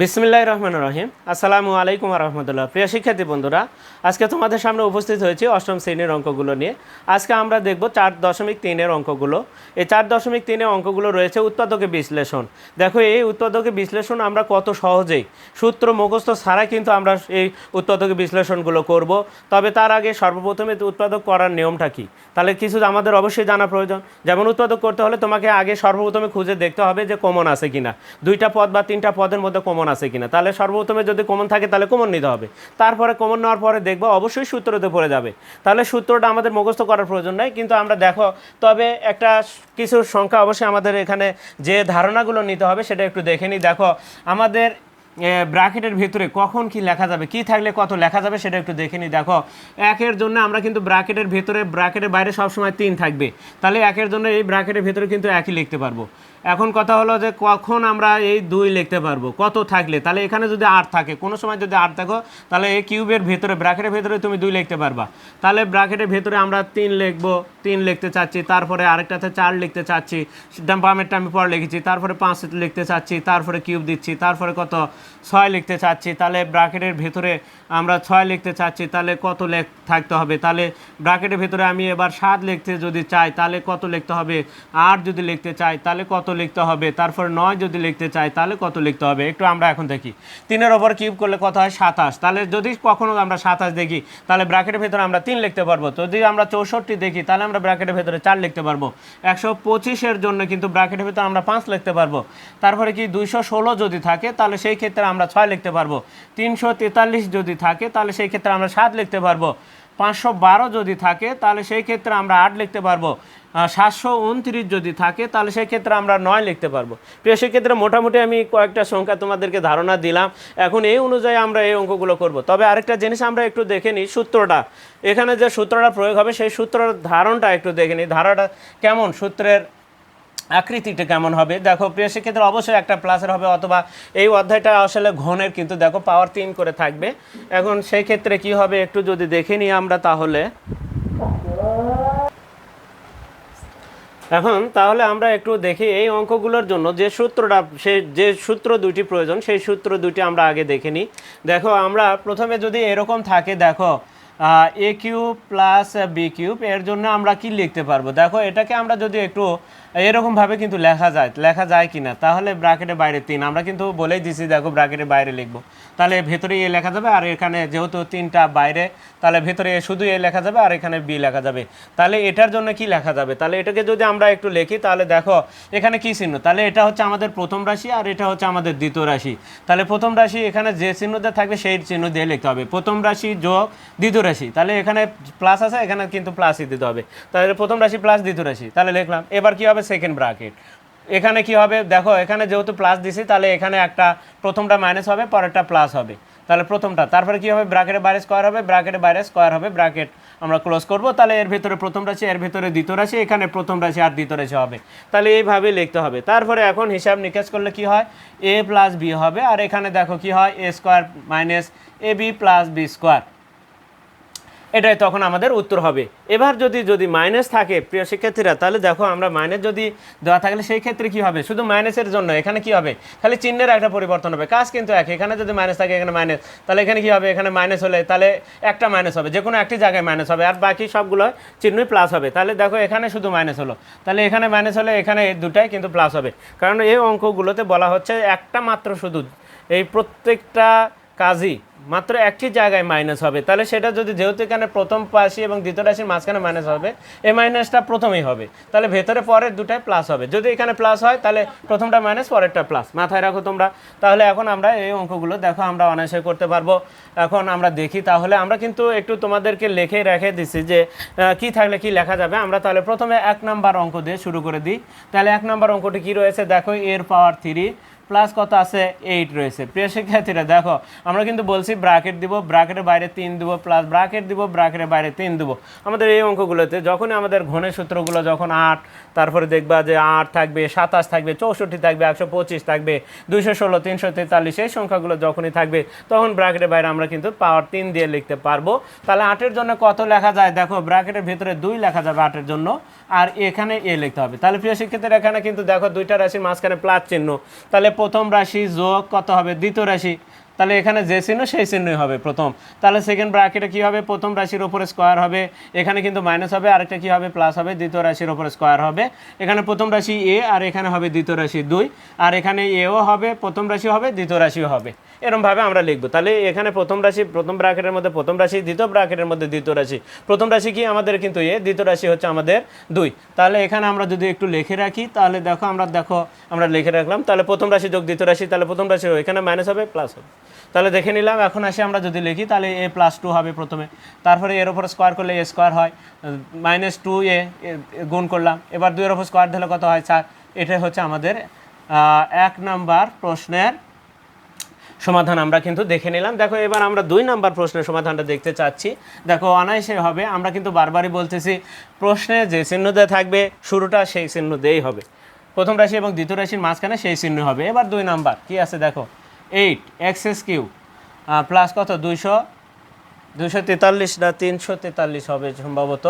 বিসমিল্লাহ রহমান রহিম আসসালামু আলাইকুম রহমতুল্লাহ। প্রিয় শিক্ষার্থী বন্ধুরা, আজকে তোমাদের সামনে উপস্থিত হয়েছি অষ্টম শ্রেণির অঙ্কগুলো নিয়ে। আজকে আমরা দেখব চার দশমিক তিনের অঙ্কগুলো। এই চার দশমিক তিনের অঙ্কগুলো রয়েছে উৎপাদকে বিশ্লেষণ। দেখো, এই উৎপাদকে বিশ্লেষণ আমরা কত সহজেই, সূত্র মুখস্থ ছাড়াই কিন্তু আমরা এই উৎপাদকে বিশ্লেষণগুলো করব। তবে তার আগে সর্বপ্রথমে উৎপাদক করার নিয়মটা কী? তাহলে কিছু আমাদের অবশ্যই জানা প্রয়োজন। যেমন উৎপাদক করতে হলে তোমাকে আগে সর্বপ্রথমে খুঁজে দেখতে হবে যে কমন আছে কিনা। দুইটা পদ বা তিনটা পদের মধ্যে কমন আছে কিনা? তাহলে সর্বপ্রথমে যদি কমন থাকে, তাহলে কমন নিতে হবে। তারপরে কমন নেওয়ার পরে দেখব, অবশ্যই সূত্রতে পড়ে যাবে। তাহলে সূত্রটা আমাদের মুখস্থ করার প্রয়োজন নাই, কিন্তু আমরা দেখো, তবে একটা কিছু সংখ্যা অবশ্যই আমাদের এখানে যে ধারণাগুলো নিতে হবে, সেটা একটু দেখে নিই। দেখো, আমাদের ব্র্যাকেটের ভিতরে কখন কি লেখা যাবে, কি থাকলে কত লেখা যাবে, সেটা একটু দেখে নিই। দেখো, একের জন্য আমরা কিন্তু ব্র্যাকেটের ভিতরে, ব্র্যাকেটের বাইরে সবসময় তিন থাকবে। তাহলে একের জন্য এই ব্র্যাকেটের ভিতরে কিন্তু একই লিখতে পারব। এখন কথা হলো যে কখন আমরা এই দুই লিখতে পারব? কত থাকলে? তাহলে এখানে যদি আট থাকে, কোনো সময় যদি আট থাকো তাহলে এই কিউবের ভেতরে, ব্র্যাকেটের ভেতরে তুমি দুই লিখতে পারবা। তাহলে ব্র্যাকেটের ভেতরে আমরা তিন লিখব, তিন লিখতে চাচ্ছি, তারপরে আরেকটাতে চার লিখতে চাচ্ছি বামেরটা আমি পরে লিখেছি, তারপরে পাঁচ লিখতে চাচ্ছি, তারপরে কিউব দিচ্ছি, তারপরে কত? ছয় লিখতে চাচ্ছি, তাহলে ব্র্যাকেটের ভেতরে আমরা ছয় লিখতে চাচ্ছি, তাহলে কত লেখ থাকতে হবে? তাহলে ব্র্যাকেটের ভেতরে আমি এবার সাত লিখতে যদি চাই, তাহলে কত লিখতে হবে? আট যদি লিখতে চাই, তাহলে কত লিখতে হবে, তারপরে নয় যদি লিখতে চাই তাহলে কত লিখতে হবে? একটু আমরা এখন দেখি। তিনের ওপর কিউব করলে কত হয়? সাতাশ। তাহলে যদি কখনো আমরা সাতাশ দেখি, তাহলে ব্র্যাকেটের ভেতরে আমরা তিন লিখতে পারব। যদি আমরা চৌষট্টি দেখি, তাহলে আমরা ব্র্যাকেটের ভেতরে চার লিখতে পারব। একশো পঁচিশের জন্য কিন্তু ব্র্যাকেটের ভেতরে আমরা পাঁচ লিখতে পারব। তারপরে কি দুইশো ষোলো যদি থাকে, তাহলে সেই ক্ষেত্রে আমরা ছয় লিখতে পারব। তিনশো তেতাল্লিশ যদি থাকে, তাহলে সেই ক্ষেত্রে আমরা সাত লিখতে পারব। পাঁচশো বারো যদি থাকে, তাহলে সেই ক্ষেত্রে আমরা আট লিখতে পারব। সাতশো উনত্রিশ যদি থাকে, তাহলে সেই ক্ষেত্রে আমরা নয় লিখতে পারব। প্রিয়, সেক্ষেত্রে মোটামুটি আমি কয়েকটা সংখ্যা তোমাদেরকে ধারণা দিলাম। এখন এই অনুযায়ী আমরা এই অঙ্কগুলো করব। তবে আরেকটা জিনিস আমরা একটু দেখে নিই, সূত্রটা। এখানে যে সূত্রটা প্রয়োগ হবে, সেই সূত্রের ধারণটা একটু দেখে নিই। ধারাটা কেমন? সূত্রের আকৃতিটা কেমন হবে? দেখো, প্রিয়, সেক্ষেত্রে অবশ্যই একটা প্লাসের হবে, অথবা এই অধ্যায়টা আসলে ঘনের, কিন্তু দেখো পাওয়ার তিন করে থাকবে। এখন সেই ক্ষেত্রে কি হবে, একটু যদি দেখে নিই আমরা তাহলে। এখন তাহলে আমরা একটু দেখি এই অঙ্কগুলোর জন্য যে সূত্রটা, সে যে সূত্র দুটি প্রয়োজন, সেই সূত্র দুটি আমরা আগে দেখে নিই। দেখো, আমরা প্রথমে যদি এরকম থাকে, দেখো A cube plus B cube এর জন্য আমরা কি লিখতে পারব? দেখো, এটাকে আমরা যদি একটু এরকমভাবে কিন্তু লেখা যায় লেখা যায় কি না তাহলে ব্র্যাকেটের বাইরে তিন। আমরা কিন্তু বলেই দিছি, দেখো ব্র্যাকেটের বাইরে লিখব। তাহলে ভেতরে এ লেখা যাবে, আর এখানে যেহেতু তিনটা বাইরে, তাহলে ভেতরে শুধু এ লেখা যাবে, আর এখানে বি লেখা যাবে। তাহলে এটার জন্য কি লেখা যাবে? তাহলে এটাকে যদি আমরা একটু লিখি, তাহলে দেখো, এখানে কি চিহ্ন? তাহলে এটা হচ্ছে আমাদের প্রথম রাশি, আর এটা হচ্ছে আমাদের দ্বিতীয় রাশি। তাহলে প্রথম রাশি এখানে যে চিহ্নতে থাকবে, সেই চিহ্ন দিয়ে লিখতে হবে। প্রথম রাশি যোগ, দ্বিতীয় রাশি। তাহলে এখানে প্লাস আছে, এখানে কিন্তু প্লাসই দিতে হবে। তাহলে প্রথম রাশি প্লাস দ্বিতীয় রাশি। তাহলে লিখলাম। এবার কি হবে? সেকেন্ড ব্রাকেট এখানে কি হবে? দেখো, এখানে যেহেতু প্লাস দিছি, তাহলে এখানে একটা প্রথমটা মাইনাস হবে, পরেরটা প্লাস হবে। তাহলে প্রথমটা, তারপরে কি হবে? ব্র্যাকেটের বাইরে স্কোয়ার হবে ব্র্যাকেটের বাইরে স্কোয়ার হবে ব্রাকেট আমরা ক্লোজ করব। তাহলে এর ভিতরে প্রথম রাশি, এর ভিতরে দ্বিতীয় রাশি, এখানে প্রথম রাশি আর দ্বিতীয় রাশি হবে। তাহলে এইভাবে লিখতে হবে। তারপরে এখন হিসাব নিকাশ করলে কি হয়? এ প্লাস বি হবে। আর এখানে দেখো কি হয়? A square minus A B plus B square এটাই তখন আমাদের উত্তর হবে। এবার যদি যদি মাইনাস থাকে, প্রিয় শিক্ষার্থীরা, তাহলে দেখো আমরা মাইনাস যদি দেওয়া থাকলে সেই ক্ষেত্রে কি হবে? শুধু মাইনাসের জন্য, এখানে কি হবে? খালি চিহ্নের একটা পরিবর্তন হবে। কাজ কিন্তু এক এখানে যদি মাইনাস থাকে, এখানে মাইনাস তাহলে এখানে কি হবে? এখানে মাইনাস হলে তাহলে একটা মাইনাস হবে। যে কোনো একটি জায়গায় মাইনাস হবে। আর বাকি সবগুলো চিহ্নই প্লাস হবে। তাহলে দেখো এখানে শুধু মাইনাস হলো। তাহলে এখানে মাইনাস হলে এখানে দুটাই কিন্তু প্লাস হবে। কারণ এই অঙ্কগুলোতে বলা হচ্ছে একটা মাত্র শুধু। এই প্রত্যেকটা কাজই মাত্র একটি জায়গায় মাইনাস হবে। তাহলে সেটা যদি যেহেতু এখানে প্রথম রাশি এবং দ্বিতীয় রাশির মাঝখানে মাইনাস হবে, এই মাইনাসটা প্রথমেই হবে। তাহলে ভেতরে পরের দুটাই প্লাস হবে। যদি এখানে প্লাস হয়, তাহলে প্রথমটা মাইনাস পরেরটা প্লাস মাথায় রাখো তোমরা। তাহলে এখন আমরা এই অঙ্কগুলো দেখো, আমরা অনায়াসে করতে পারব। এখন আমরা দেখি, তাহলে আমরা কিন্তু একটু তোমাদেরকে লিখে রেখে দিছি যে কি থাকলে কি লেখা যাবে। আমরা তাহলে প্রথমে এক নাম্বার অঙ্ক দিয়ে শুরু করে দিই। তাহলে এক নাম্বার অঙ্কটি কি রয়েছে? দেখো, এর পাওয়ার থ্রি প্লাস কত আছে? এইট রয়েছে। প্রিয় শিক্ষার্থীরা, দেখো, আমরা কিন্তু বলছি ব্রাকেট দিব ব্রাকেটের বাইরে তিন দিব প্লাস ব্রাকেট দিব ব্রাকেটের বাইরে তিন দিব। আমাদের এই অঙ্কগুলোতে যখনই আমাদের ঘনের সূত্রগুলো যখন আট, তারপরে দেখবা যে আট থাকবে, সাতাশ থাকবে, চৌষট্টি থাকবে, একশো পঁচিশ থাকবে, দুইশো ষোলো, তিনশো তেতাল্লিশ, এই সংখ্যাগুলো যখনই থাকবে, তখন ব্রাকেটের বাইরে আমরা কিন্তু পাওয়ার তিন দিয়ে লিখতে পারব। তাহলে আটের জন্য কত লেখা যায়? দেখো ব্রাকেটের ভিতরে দুই লেখা যাবে আটের জন্য। আর এখানে এ লিখতে হবে। তাহলে প্রিয় শিক্ষার্থীরা, এখানে কিন্তু দেখো দুইটা রাশির মাঝখানে প্লাস চিহ্ন। তাহলে প্রথম রাশি যোগ কত হবে? দ্বিতীয় রাশি। তাহলে এখানে যে চিহ্ন, সেই চিহ্নই হবে প্রথম। তাহলে সেকেন্ড ব্র্যাকেটে কী হবে? প্রথম রাশির ওপরে স্কোয়ার হবে। এখানে কিন্তু মাইনাস হবে, আরেকটা কী হবে? প্লাস হবে। দ্বিতীয় রাশির ওপরে স্কোয়ার হবে। এখানে প্রথম রাশি এ, আর এখানে হবে দ্বিতীয় রাশি দুই। আর এখানে এও হবে, প্রথম রাশি হবে, দ্বিতীয় রাশিও হবে। এরমভাবে আমরা লিখব। তাহলে এখানে প্রথম রাশি, প্রথম ব্র্যাকেটের মধ্যে প্রথম রাশি, দ্বিতীয় ব্র্যাকেটের মধ্যে দ্বিতীয় রাশি। প্রথম রাশি কি আমাদের কিন্তু এ, দ্বিতীয় রাশি হচ্ছে আমাদের দুই। তাহলে এখানে আমরা যদি একটু লিখে রাখি, তাহলে দেখো আমরা দেখো আমরা লিখে রাখলাম। তাহলে প্রথম রাশি যোগ দ্বিতীয় রাশি, তাহলে প্রথম রাশি এখানে মাইনাস হবে প্লাস হবে। তাহলে দেখে নিলাম, এখন আসি আমরা যদি লিখি, তাহলে এ প্লাস টু হবে প্রথমে। তারপরে এর ওপর স্কোয়ার করলে এ স্কোয়ার হয়। মাইনাস টু এ গুণ করলাম। এবার দুইয়ের ওপর স্কোয়ার দিলে কত হয়? চার। এটাই হচ্ছে আমাদের এক নাম্বার প্রশ্নের সমাধান আমরা কিন্তু দেখে নিলাম। দেখো, এবার আমরা দুই নাম্বার প্রশ্নের সমাধানটা দেখতে চাচ্ছি। দেখো, অনায়াসে হবে। আমরা কিন্তু বারবারই বলতেছি, প্রশ্নে যে চিহ্ন দিয়ে থাকবে, শুরুটা সেই চিহ্ন দেই হবে। প্রথম রাশি এবং দ্বিতীয় রাশির মাঝখানে সেই চিহ্ন হবে। এবার দুই নাম্বার, কি আছে দেখো? এইট এক্সএস কিউ প্লাস কত? দুইশো দুশো তেতাল্লিশ না তিনশো তেতাল্লিশ হবে সম্ভবত।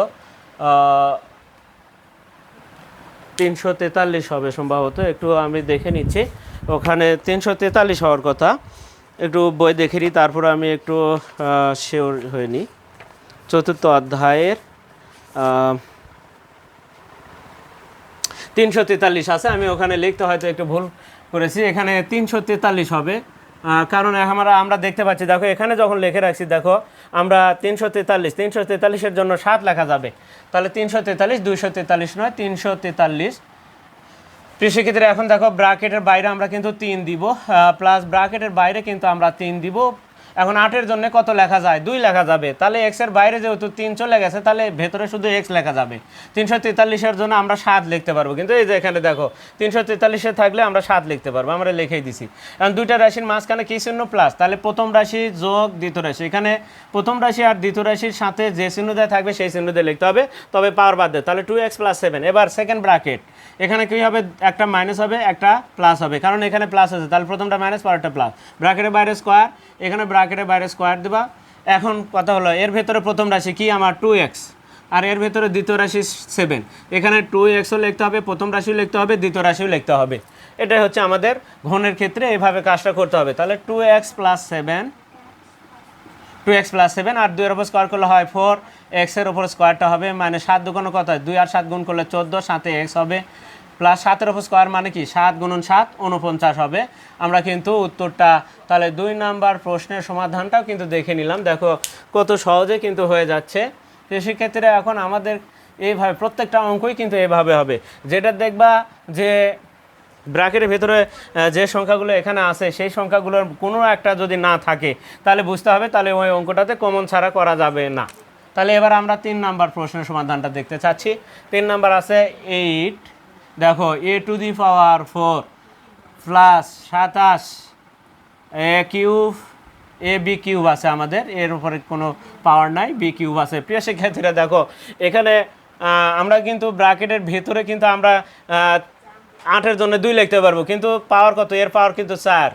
তিনশো তেতাল্লিশ হবে সম্ভবত। একটু আমি দেখে নিচ্ছি। ওখানে তিনশো তেতাল্লিশ হওয়ার কথা। একটু বই দেখে নিই, তারপর আমি একটু শিওর হয়ে নিই। চতুর্থ অধ্যায়ের তিনশো তেতাল্লিশ আছে, আমি ওখানে লিখতে হয়তো একটু ভুল করেছি, এখানে তিনশো তেতাল্লিশ হবে। কারণ আমরা আমরা দেখতে পাচ্ছি, দেখো, এখানে যখন লিখে রাখছি, দেখো, আমরা তিনশো তেতাল্লিশ, তিনশো তেতাল্লিশের জন্য সাত লেখা যাবে। তাহলে তিনশো তেতাল্লিশ, দুইশো তেতাল্লিশ নয়, তিনশো তেতাল্লিশ শিক্ষার্থীরা, এখন দেখো ব্রাকেটের বাইরে আমরা কিন্তু তিন দিব। প্লাস ব্রাকেটের বাইরে কিন্তু আমরা তিন দিব। এখন আটের জন্য কত লেখা যায়? দুই লেখা যাবে। তাহলে এক্সের বাইরে যেহেতু তিন চলে গেছে, তাহলে ভেতরে শুধু এক্স লেখা যাবে। তিনশো তেতাল্লিশের জন্য আমরা সাত লিখতে পারব। কিন্তু এই যে এখানে দেখো, তিনশো তেতাল্লিশে থাকলে আমরা সাত লিখতে পারব। আমরা লিখেই দিছি। এখন দুইটা রাশির মাঝখানে কি চিহ্ন প্লাস তাহলে প্রথম রাশি যোগ, দ্বিতীয় রাশি। এখানে প্রথম রাশি আর দ্বিতীয় রাশির সাথে যে চিহ্ন দেওয়া থাকবে, সেই চিহ্ন দিয়ে লিখতে হবে। তবে পাওয়ার বাদ দেয় তাহলে টু এক্স প্লাস সেভেন এবার সেকেন্ড ব্রাকেট এখানে কী হবে? একটা মাইনাস হবে, একটা প্লাস হবে। কারণ এখানে প্লাস আছে। তাহলে প্রথমটা মাইনাস পরেরটা প্লাস ব্রাকেটের বাইরে স্কোয়ার এখানে ব্রাকেটের বাইরে স্কোয়ার দেবা। এখন কথা হলো, এর ভেতরে প্রথম রাশি কি? আমার টু এক্স আর এর ভেতরে দ্বিতীয় রাশি সেভেন এখানে টু এক্সও লিখতে হবে, প্রথম রাশিও লিখতে হবে, দ্বিতীয় রাশিও লিখতে হবে। এটাই হচ্ছে আমাদের ঘনের ক্ষেত্রে এভাবে কাজটা করতে হবে। তাহলে two X plus seven two X plus seven আর দুইয়ের ওপর স্কোয়ার করলে হয় ফোর এক্সের ওপর স্কোয়ারটা হবে মানে সাত দুগুণ কত দুই আর সাত গুণ করলে চোদ্দ, সাথে এক্স হবে প্লাস সাতের ওপর স্কোয়ার মানে কি? সাত গুণন সাত উনপঞ্চাশ হবে। আমরা কিন্তু উত্তরটা তাহলে দুই নাম্বার প্রশ্নের সমাধানটাও কিন্তু দেখে নিলাম। দেখো, কত সহজে কিন্তু হয়ে যাচ্ছে। তো সেক্ষেত্রে এখন আমাদের এইভাবে প্রত্যেকটা অঙ্কই কিন্তু এভাবে হবে। যেটা দেখবা যে ব্র্যাকেটের ভেতরে যে সংখ্যাগুলো এখানে আছে, সেই সংখ্যাগুলোর কোনো একটা যদি না থাকে, তাহলে বুঝতে হবে, তাহলে ওই অঙ্কটাতে কমন ছাড়া করা যাবে না। তাহলে এবার আমরা তিন নাম্বার প্রশ্নের সমাধানটা দেখতে চাচ্ছি। তিন নাম্বার আছে এইট দেখো A to the power four plus সাতাশ A cube A B cube আছে আমাদের, এর উপরে কোনো পাওয়ার নাই বি কিউব আছে। প্রিয় শিক্ষার্থীরা, দেখো, এখানে আমরা কিন্তু ব্র্যাকেটের ভেতরে কিন্তু আমরা আটের জন্য দুই লিখতে পারব, কিন্তু পাওয়ার কত? এর পাওয়ার কিন্তু চার।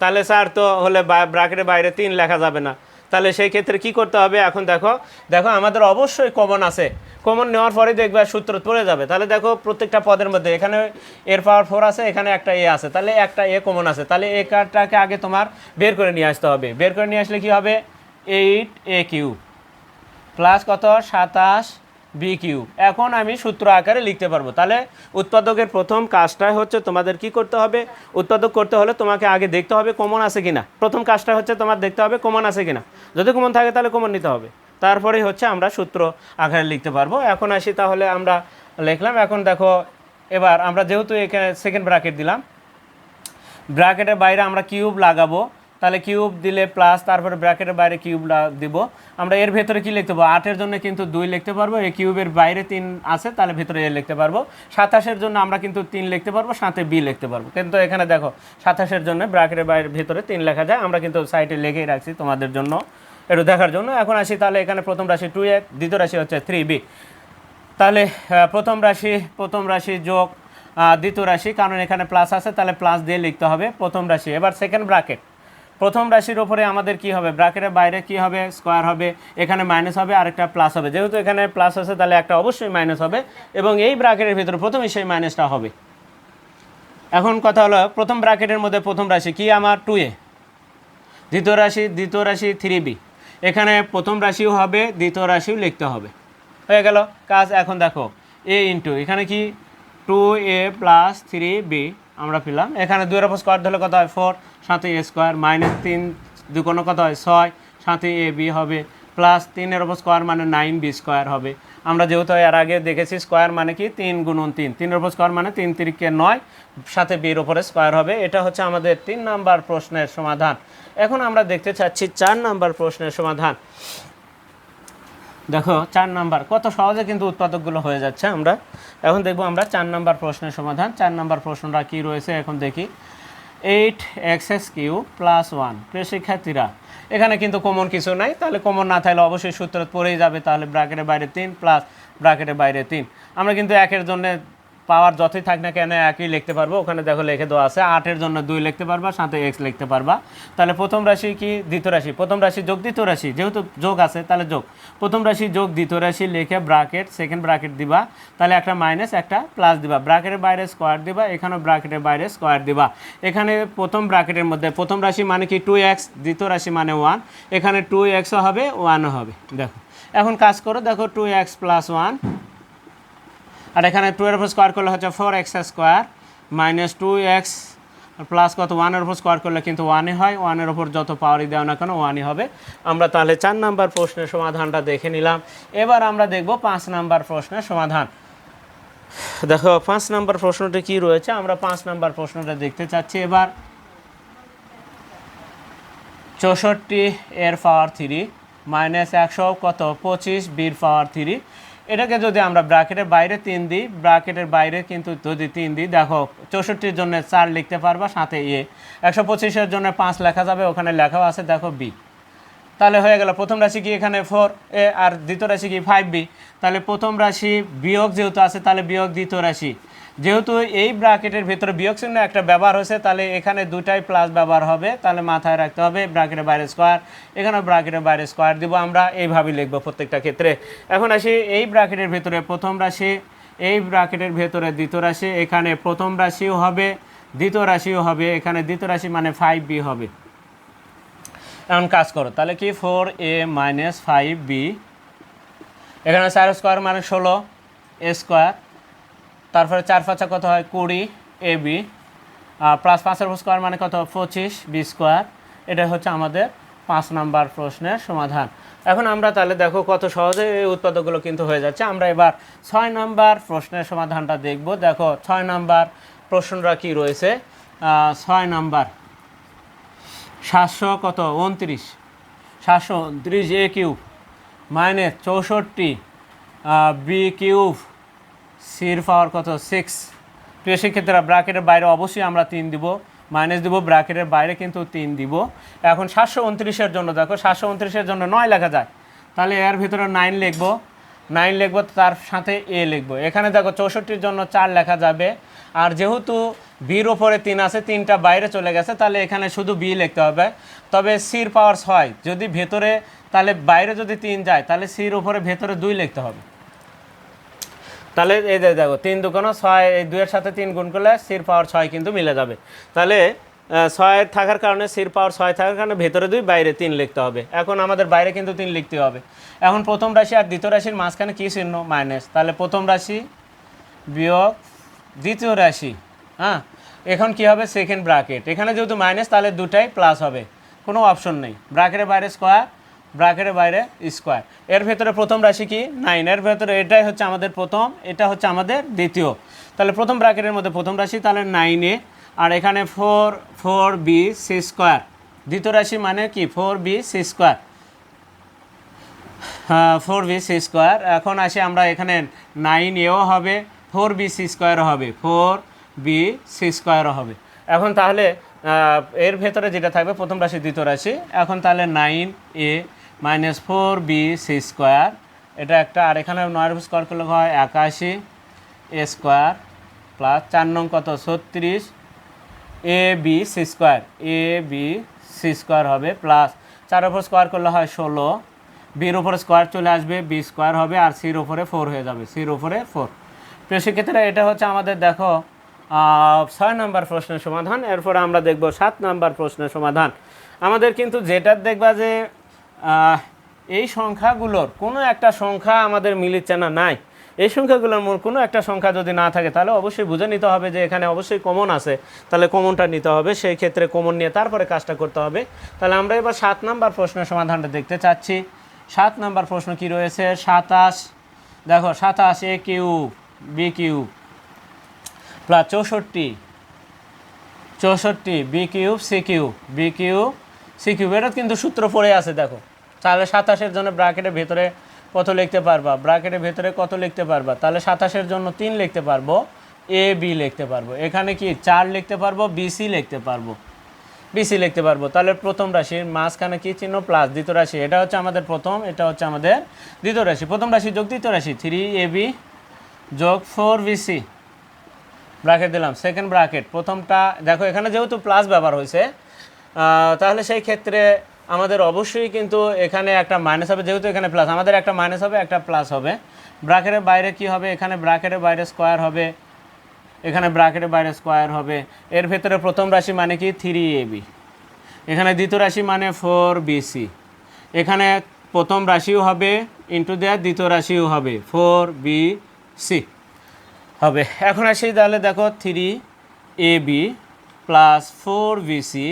তাহলে স্যার তো হলে ব্র্যাকেটের বাইরে তিন লেখা যাবে না। তাহলে সেই ক্ষেত্রে কি করতে হবে? এখন দেখো দেখো আমাদের অবশ্যই কমন আছে। কমন নেওয়ার পরে দেখবে সূত্র পড়ে যাবে। তাহলে দেখো প্রত্যেকটা পদের মধ্যে, এখানে এর পাওয়ার ফোর আছে, এখানে একটা এ আছে। তাহলে একটা এ কমন আছে। তাহলে এ কার্ডটাকে আগে তোমার বের করে নিয়ে আসতে হবে। বের করে নিয়ে আসলে কি হবে? এইট এ কিউ প্লাস কত? সাতাশ বি কিউ এখন আমি সূত্র আকারে লিখতে পারব। তাহলে উৎপাদকের প্রথম কাজটাই হচ্ছে তোমাদের কি করতে হবে? উৎপাদক করতে হলে তোমাকে আগে দেখতে হবে কমন আছে কিনা। প্রথম কাজটা হচ্ছে তোমার দেখতে হবে কমন আছে কিনা। যদি কমন থাকে তাহলে কমন নিতে হবে। তারপরে হচ্ছে আমরা সূত্র আকারে লিখতে পারব। এখন আসি তাহলে আমরা লিখলাম। এখন দেখো, এবার আমরা যেহেতু এখানে সেকেন্ড ব্র্যাকেট দিলাম ব্র্যাকেটের বাইরে আমরা কিউব লাগাবো। তাহলে কিউব দিলে প্লাস তারপরে ব্র্যাকেটের বাইরে কিউব দিব। আমরা এর ভেতরে কি লিখতে পারব? আটের জন্য কিন্তু দুই লিখতে পারব, এই কিউবের বাইরে তিন আছে, তাহলে ভেতরে এ লিখতে পারব। সাতাশের জন্য আমরা কিন্তু তিন লিখতে পারব, সাথে বি লিখতে পারব। কিন্তু এখানে দেখো, সাতাশের জন্য ব্র্যাকেটের বাইরে ভেতরে তিন লেখা যায়। আমরা কিন্তু সাইডে লিখেই রাখছি তোমাদের জন্য, একটু দেখার জন্য। এখন আসি তাহলে এখানে প্রথম রাশি টু এ দ্বিতীয় রাশি হচ্ছে থ্রি বি তাহলে প্রথম রাশি প্রথম রাশি যোগ দ্বিতীয় রাশি, কারণ এখানে প্লাস আছে, তাহলে প্লাস দিয়ে লিখতে হবে প্রথম রাশি। এবার সেকেন্ড ব্র্যাকেট প্রথম রাশির ওপরে আমাদের কি হবে? ব্র্যাকেটের বাইরে কি হবে? স্কোয়ার হবে। এখানে মাইনাস হবে, আরেকটা প্লাস হবে। যেহেতু এখানে প্লাস আছে, তাহলে একটা অবশ্যই মাইনাস হবে এবং এই ব্র্যাকেটের ভিতরে প্রথমে সেই মাইনাসটা হবে। এখন কথা হলো, প্রথম ব্র্যাকেটের মধ্যে প্রথম রাশি কি আমার? টু এ দ্বিতীয় রাশি দ্বিতীয় রাশি থ্রি বি এখানে প্রথম রাশিও হবে, দ্বিতীয় রাশিও লিখতে হবে। হয়ে গেল। কাজ এখন দেখো এ ইন্টু এখানে কি? Two A plus three B আমরা পেলাম। এখানে দুইয়ের ওপর স্কোয়ার ধরলে কত হয়? ফোর সাথে এ স্কোয়ার মাইনাস তিন দু কোনো কত হয়? ছয়, সাথে এ বি হবে। প্লাস তিনের ওপর স্কোয়ার মানে নাইন বি স্কোয়ার হবে। আমরা যেহেতু এর আগে দেখেছি স্কোয়ার মানে কি? তিন গুণন তিন। তিনের ওপর স্কোয়ার মানে তিন তিরিকে নয়, সাথে বির ওপরে স্কোয়ার হবে। এটা হচ্ছে আমাদের তিন নাম্বার প্রশ্নের সমাধান। এখন আমরা দেখতে চাচ্ছি চার নাম্বার প্রশ্নের সমাধান। দেখো, চার নাম্বার। কত সহজে কিন্তু উৎপাদকগুলো হয়ে যাচ্ছে আমরা। এখন দেখব আমরা চার নাম্বার প্রশ্নের সমাধান। চার নাম্বার প্রশ্নটা কি রয়েছে? এখন দেখি। Eight XS cube plus one. প্রিয় শিক্ষার্থীরা এখানে কিন্তু কমন কিছু নাই। তাহলে কমন না থাকলে অবশ্যই সূত্র পড়েই যাবে। তাহলে ব্র্যাকেটের বাইরে তিন প্লাস ব্র্যাকেটের বাইরে তিন। আমরা কিন্তু একের জন্য পাওয়ার যতই থাক না কেন একই লিখতে পারব। ওখানে দেখো লিখে দেওয়া আছে আটের জন্য দুই লিখতে পারবা সাথে এক্স লিখতে পারবা। তাহলে প্রথম রাশি কি? দ্বিতীয় রাশি। প্রথম রাশি যোগ, দ্বিতীয় রাশি। যেহেতু যোগ আছে, তাহলে যোগ। প্রথম রাশি যোগ, দ্বিতীয় রাশি লিখে ব্রাকেট সেকেন্ড ব্রাকেট দিবা। তাহলে একটা মাইনাস একটা প্লাস দিবা। ব্রাকেটের বাইরে স্কোয়ার দিবা, এখানেও ব্রাকেটের বাইরে স্কোয়ার দিবা। এখানে প্রথম ব্রাকেটের মধ্যে, প্রথম রাশি মানে কি? টু এক্স দ্বিতীয় রাশি মানে ওয়ান এখানে টু এক্সও হবে ওয়ানও হবে। দেখো। এখন কাজ করো, দেখো টু এক্স প্লাস ওয়ান আর এখানে টু এর উপর স্কোয়ার করলে হচ্ছে four X square minus two X plus কত? ওয়ানের উপর স্কোয়ার করলে কিন্তু ওয়ানই হয়। ওয়ানের উপর যত পাওয়ারই দেওয়া না কেন ওয়ানই হবে। আমরা তাহলে চার নাম্বার প্রশ্নের সমাধানটা দেখে নিলাম। এবার আমরা দেখব পাঁচ নাম্বার প্রশ্নের সমাধান। দেখো, পাঁচ নাম্বার প্রশ্নটি কি রয়েছে? আমরা পাঁচ নাম্বার প্রশ্নটা দেখতে চাচ্ছি। এবার চৌষট্টি এর পাওয়ার থ্রি মাইনাস একশো কত? পঁচিশ বির পাওয়ার থ্রি এটাকে যদি আমরা ব্রাকেটের বাইরে তিন দিই ব্রাকেটের বাইরে কিন্তু যদি তিন দিই, দেখো চৌষট্টির জন্য চার লিখতে পারবা, সাথে এ। একশো পঁচিশের জন্য পাঁচ লেখা যাবে, ওখানে লেখাও আছে, দেখো বি। তাহলে হয়ে গেল, প্রথম রাশি কি এখানে ফোর এ, আর দ্বিতীয় রাশি কি ফাইভ বি তাহলে প্রথম রাশি বিয়োগ যেহেতু আছে, তাহলে বিয়োগ দ্বিতীয় রাশি। যেহেতু এই ব্র্যাকেটের ভিতরে বিয়োগ চিহ্ন একটা ব্যবহার হয়েছে, তাহলে এখানে দুটাই প্লাস ব্যবহার হবে। তাহলে মাথায় রাখতে হবে ব্র্যাকেটের বাইরে স্কোয়ার এখানে ব্র্যাকেটের বাইরে স্কোয়ার দিব আমরা। এইভাবেই লিখব প্রত্যেকটা ক্ষেত্রে। এখন আসি এই ব্র্যাকেটের ভিতরে, প্রথম রাশি। এই ব্র্যাকেটের ভেতরে দ্বিতীয় রাশি, এখানে প্রথম রাশিও হবে, দ্বিতীয় রাশিও হবে। এখানে দ্বিতীয় রাশি মানে ফাইভ বি হবে। এখন কাজ করো, তাহলে কি? Four A minus five B এখানে চার স্কোয়ার মানে ষোলো এ স্কোয়ার তারপরে চার পাঁচা কত হয়? কুড়ি, এ বি আর প্লাস পাঁচের স্কোয়ার মানে কত? পঁচিশ বি স্কোয়ার এটা হচ্ছে আমাদের পাঁচ নাম্বার প্রশ্নের সমাধান। এখন আমরা তাহলে দেখো কত সহজে এই উৎপাদকগুলো কিন্তু হয়ে যাচ্ছে। আমরা এবার ছয় নাম্বার প্রশ্নের সমাধানটা দেখব। দেখো, ছয় নাম্বার প্রশ্নটা কি রয়েছে? ছয় নাম্বার, সাতশো কত? উনত্রিশ। সাতশো উনত্রিশ এ কিউব মাইনাস চৌষট্টি বি কিউব সির পাওয়ার কত? সিক্স প্রিয় শিক্ষার্থীরা, ব্র্যাকেটের বাইরে অবশ্যই আমরা তিন দিব। মাইনাস দিব, ব্র্যাকেটের বাইরে কিন্তু তিন দিব। এখন সাতশো উনত্রিশের জন্য দেখো, সাতশো উনত্রিশের জন্য নয় লেখা যায়। তাহলে এর ভিতরে নাইন লিখব। নাইন লিখব, তার সাথে এ লিখব। এখানে দেখো চৌষট্টির জন্য চার লেখা যাবে। আর যেহেতু বির ওপরে তিন আছে, তিনটা বাইরে চলে গেছে, তাহলে এখানে শুধু বি লিখতে হবে। তবে সির পাওয়ার ছয়, যদি ভেতরে, তাহলে বাইরে যদি তিন যায়, তাহলে সির উপরে ভেতরে দুই লিখতে হবে। তাহলে এই যে দেখো, তিন দুগুণ ছয়, এই দুইয়ের সাথে তিন গুণ করলে সির পাওয়ার ছয় কিন্তু মিলে যাবে। তাহলে ছয় থাকার কারণে সির পাওয়ার ছয় থাকার কারণে ভেতরে দুই, বাইরে তিন লিখতে হবে। এখন আমাদের বাইরে কিন্তু তিন লিখতে হবে। এখন প্রথম রাশি আর দ্বিতীয় রাশির মাঝখানে কী চিহ্ন? মাইনাস। তাহলে প্রথম রাশি বিয়োগ দ্বিতীয় রাশি হ্যাঁ? এখন কি হবে? সেকেন্ড ব্র্যাকেট এখানে যেহেতু মাইনাস, তাহলে দুটাই প্লাস হবে। কোনো অপশন নেই। ব্র্যাকেটের বাইরে স্কোয়ার ব্র্যাকেটের বাইরে স্কোয়ার। এর ভেতরে প্রথম রাশি কি? নাইন। এর ভেতরে এটাই হচ্ছে আমাদের প্রথম, এটা হচ্ছে আমাদের দ্বিতীয়। তাহলে প্রথম ব্র্যাকেটের মধ্যে প্রথম রাশি, তাহলে নাইনে আর এখানে four four b c square দ্বিতীয় রাশি মানে কি? Four b c square four b c square এখন আসি আমরা এখানে নাইন এও হবে ফোর বি সি স্কোয়ারও হবে। ফোর বি সি স্কোয়ারও হবে। এখন তাহলে এর ভেতরে যেটা থাকবে, প্রথম রাশি, দ্বিতীয় রাশি। এখন তাহলে nine a minus four b c square. এটা একটা, আর এখানে নয়ের স্কোয়ার করলে হয় একাশি এ স্কোয়ার প্লাস চার নং কত? ছত্রিশ a b c square. A b c square হবে প্লাস চার উপর স্কোয়ার করলে হয় ষোলো। বির উপরে স্কোয়ার চলে আসবে, বি স্কোয়ার হবে আর সির উপরে ফোর হয়ে যাবে, সির উপরে ফোর। প্রিয় এটা হচ্ছে আমাদের, দেখো ছয় নম্বর প্রশ্নের সমাধান। এরপরে আমরা দেখব সাত নম্বর প্রশ্নের সমাধান। আমাদের কিন্তু যেটা দেখবা যে এই সংখ্যাগুলোর কোনো একটা সংখ্যা আমাদের মিলিচ্ছে না, নাই। এই সংখ্যাগুলোর মূল কোনো একটা সংখ্যা যদি না থাকে, তাহলে অবশ্যই বুঝে নিতে হবে যে এখানে অবশ্যই কমন আছে। তাহলে কমনটা নিতে হবে, সেই ক্ষেত্রে কমন নিয়ে তারপরে কাজটা করতে হবে। তাহলে আমরা এবার সাত নাম্বার প্রশ্নের সমাধানটা দেখতে চাচ্ছি। সাত নাম্বার প্রশ্ন কি রয়েছে? সাতাশ, দেখো, সাতাশ a cube b cube plus চৌষট্টি চৌষট্টি, b cube, c cube, b cube, c cube এটা কিন্তু সূত্র পড়ে আছে, দেখো। তাহলে সাতাশের জন্য ব্র্যাকেটের ভেতরে কত লিখতে পারবা? ব্র্যাকেটের ভেতরে কত লিখতে পারবা? তাহলে সাতাশের জন্য তিন লিখতে পারব, এ, বি লিখতে পারব। এখানে কি চার লিখতে পারব বিসি লিখতে পারব। বিসি লিখতে পারব। তাহলে প্রথম রাশির মাঝখানে কি চিহ্ন? প্লাস দ্বিতীয় রাশি। এটা হচ্ছে আমাদের প্রথম, এটা হচ্ছে আমাদের দ্বিতীয় রাশি। প্রথম রাশি যোগ, দ্বিতীয় রাশি। থ্রি, এ, বি যোগ, ফোর বিসি ব্র্যাকেট দিলাম। Second bracket. প্রথমটা, দেখো এখানে যেহেতু প্লাস ব্যবহার হয়েছে তাহলে সেই ক্ষেত্রে আমাদের অবশ্যই কিন্তু এখানে একটা মাইনাস হবে, যেহেতু এখানে প্লাস আমাদের একটা মাইনাস হবে, একটা প্লাস হবে। ব্র্যাকেটের বাইরে কি হবে? এখানে ব্র্যাকেটের বাইরে স্কোয়ার হবে। এখানে ব্র্যাকেটের বাইরে স্কোয়ার হবে। এর ভেতরে প্রথম রাশি মানে কি? থ্রি এ বি এখানে দ্বিতীয় রাশি মানে ফোর বিসি এখানে প্রথম রাশিও হবে ইন্টু দেয়ার দ্বিতীয় রাশিও হবে ফোর বি সি হবে। এখন আসি তাহলে দেখো three a b plus four b c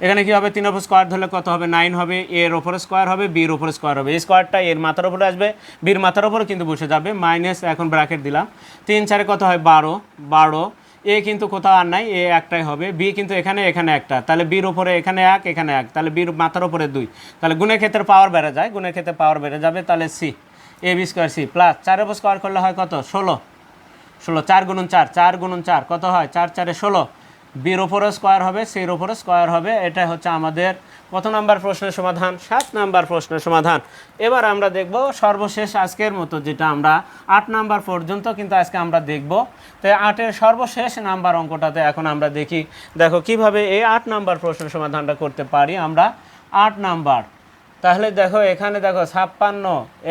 এখানে কি হবে? তিন ওপর স্কোয়ার ধরলে কত হবে? নাইন হবে। এর ওপরে স্কোয়ার হবে বির ওপরে স্কোয়ার হবে। এই স্কোয়ারটা এর মাথার ওপরে আসবে বির মাথার ওপরে কিন্তু বসে যাবে। মাইনাস এখন ব্র্যাকেট দিলাম। তিন চারে কত হয়? বারো। বারো। এ কিন্তু কোথাও আর নাই এ একটাই হবে। বি কিন্তু এখানে এখানে একটা। তাহলে বির উপরে এখানে এক এখানে এক। তাহলে বির মাথার ওপরে দুই। তাহলে গুণের ক্ষেত্রে পাওয়ার বেড়ে যায়। গুণের ক্ষেত্রে পাওয়ার বেড়ে যাবে। তাহলে c a b square c plus চারের উপর স্কোয়ার করলে হয় কত? ষোলো। ষোলো, চার গুণন চার। চার গুণন চার। কত হয়? চার, চারে ষোলো। বির ওপরে স্কোয়ার হবে, সির ওপরে স্কোয়ার হবে এটা হচ্ছে আমাদের কত নাম্বার প্রশ্নের সমাধান, সাত নাম্বার প্রশ্নের সমাধান। এবার আমরা দেখব সর্বশেষ আজকের মতো, যেটা আমরা আট নাম্বার পর্যন্ত কিন্তু আজকে আমরা দেখব। তো আটের সর্বশেষ নাম্বার অঙ্কটাতে এখন আমরা দেখি, দেখো কীভাবে এই আট নাম্বার প্রশ্নের সমাধানটা করতে পারি আমরা। আট নাম্বার, তাহলে দেখো এখানে দেখো ছাপ্পান্ন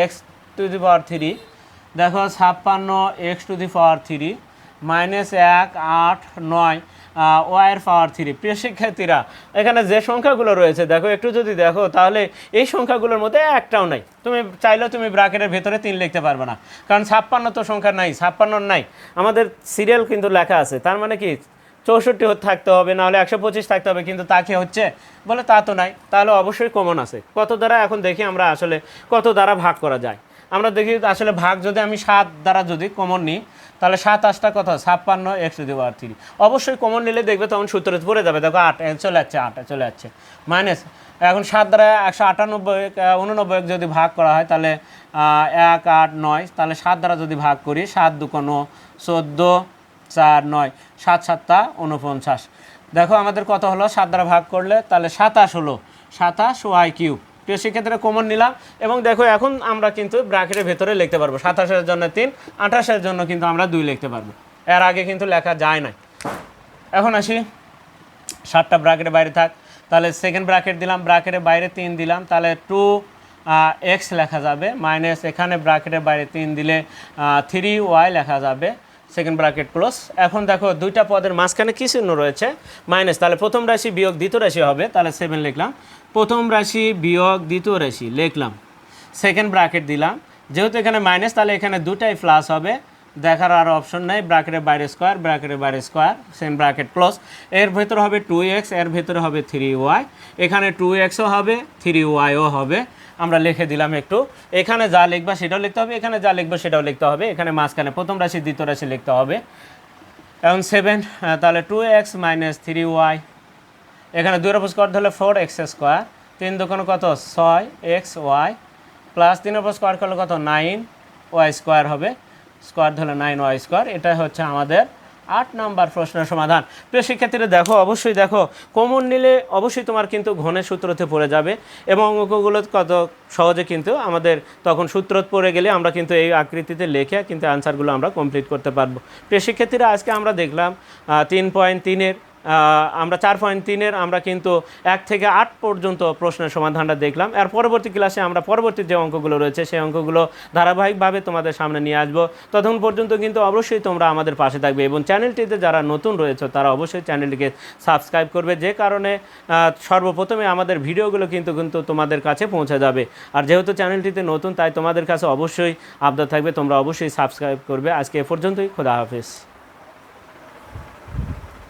x to the power three, দেখো ছাপ্পান্ন x to the power three, minus এক, আট, নয় ওয়াইয়ের পাওয়ার থ্রি। প্রিয় শিক্ষার্থীরা, এখানে যে সংখ্যাগুলো রয়েছে, দেখো, একটু যদি দেখো, তাহলে এই সংখ্যাগুলোর মধ্যে একটাও নাই। তুমি চাইলেও তুমি ব্র্যাকেটের ভেতরে তিন লিখতে পারবে না। কারণ ছাপ্পান্ন তো সংখ্যা নাই ছাপ্পান্নর নাই। আমাদের সিরিয়াল কিন্তু লেখা আছে, তার মানে কি? চৌষট্টি থাকতে হবে, নাহলে একশো পঁচিশ থাকতে হবে, কিন্তু তা কি হচ্ছে? বলে তা তো নাই, তাহলে অবশ্যই কমন আছে। কত দ্বারা এখন দেখি আমরা আসলে কত দ্বারা ভাগ করা যায়। আমরা দেখি আসলে ভাগ যদি আমি সাত দ্বারা যদি কমন নিই, তাহলে সাত আটটা কত? ছাপ্পান্ন একশো দিব আর থ্রি অবশ্যই কমন নিলে দেখবে তখন সূত্রে পড়ে যাবে। দেখো আট চলে যাচ্ছে, আট চলে যাচ্ছে। মাইনাস, এখন সাত দ্বারা একশো আটানব্বই উননব্বই যদি ভাগ করা হয়, তাহলে এক, আট, নয়। তাহলে সাত দ্বারা যদি ভাগ করি, সাত দু কোনো চোদ্দ, চার, নয়। সাত সাতটা উনপঞ্চাশ দেখো আমাদের কত হলো? সাত দ্বারা ভাগ করলে, তাহলে সাতাশ হলো। সাতাশ ওয়াই কিউ তো সেক্ষেত্রে কমন নিলাম। এবং দেখো, এখন আমরা কিন্তু ব্র্যাকেটের ভেতরে লিখতে পারব। সাতাশের জন্য তিন, আঠাশের জন্য কিন্তু আমরা দুই লিখতে পারব। এর আগে কিন্তু লেখা যায় না এখন আসি। সাতটা ব্র্যাকেটের বাইরে থাক। তাহলে সেকেন্ড ব্র্যাকেট দিলাম, ব্র্যাকেটের বাইরে তিন দিলাম। তাহলে টু এক্স লেখা যাবে মাইনাস এখানে ব্র্যাকেটের বাইরে তিন দিলে থ্রি ওয়াই লেখা যাবে সেকেন্ড ব্র্যাকেট ক্লোজ এখন দেখো, দুইটা পদের মাঝখানে কী চিহ্ন রয়েছে? মাইনাস তাহলে প্রথম রাশি বিয়োগ দ্বিতীয় রাশি হবে, তাহলে সেভেন লিখলাম। প্রথম রাশি বিয়োগ, দ্বিতীয় রাশি, লিখলাম। সেকেন্ড ব্র্যাকেট দিলাম। যেহেতু এখানে মাইনাস তাহলে এখানে দুটাই প্লাস হবে। দেখার আর অপশন নেই। ব্র্যাকেটের বাইরে স্কোয়ার ব্র্যাকেটের বাইরে স্কোয়ার সেম ব্র্যাকেট প্লাস এর ভেতরে হবে টু এক্সের ভেতরে হবে থ্রি ওয়াই এখানে টু এক্সও হবে থ্রি ওয়াইও হবে। আমরা লিখে দিলাম একটু। এখানে যা লিখবা সেটাও লিখতে হবে, এখানে যা লিখব সেটাও লিখতে হবে। এখানে মাঝখানে প্রথম রাশি, দ্বিতীয় রাশি লিখতে হবে। এবং সেভেন তাহলে two x minus three y এখানে দুই অপর স্কোয়ার ধরলে ফোর এক্স স্কোয়ার তিন দোকানে কত? ছয় এক্স ওয়াই প্লাস তিন অপর স্কোয়ার করলে কত? নাইন ওয়াই স্কোয়ার হবে। স্কোয়ার ধরলে নাইন ওয়াই স্কোয়ার এটা হচ্ছে আমাদের আট নাম্বার প্রশ্নের সমাধান। প্রিয় শিক্ষার্থীরা, দেখো, অবশ্যই দেখো কমন নিলে অবশ্যই তোমার কিন্তু ঘনের সূত্রতে পড়ে যাবে এবং অঙ্কগুলো কত সহজে কিন্তু আমাদের তখন সূত্র পড়ে গেলে আমরা কিন্তু এই আকৃতিতে লিখে কিন্তু আনসারগুলো আমরা কমপ্লিট করতে পারব। প্রিয় শিক্ষার্থীরা, আজকে আমরা দেখলাম তিন পয়েন্ট তিনের আমরা চার পয়েন্ট তিনের, আমরা কিন্তু এক থেকে আট পর্যন্ত প্রশ্নের সমাধানটা দেখলাম। আর পরবর্তী ক্লাসে আমরা পরবর্তী যে অঙ্কগুলো রয়েছে, সেই অঙ্কগুলো ধারাবাহিকভাবে তোমাদের সামনে নিয়ে আসব। ততক্ষণ পর্যন্ত কিন্তু অবশ্যই তোমরা আমাদের পাশে থাকবে এবং চ্যানেলটিতে যারা নতুন রয়েছে, তারা অবশ্যই চ্যানেলটিকে সাবস্ক্রাইব করবে, যে কারণে সর্বপ্রথমে আমাদের ভিডিওগুলো কিন্তু কিন্তু তোমাদের কাছে পৌঁছে যাবে। আর যেহেতু চ্যানেলটিতে নতুন, তাই তোমাদের কাছে অবশ্যই আবদার থাকবে, তোমরা অবশ্যই সাবস্ক্রাইব করবে। আজকে এ পর্যন্তই, খোদা হাফেজ।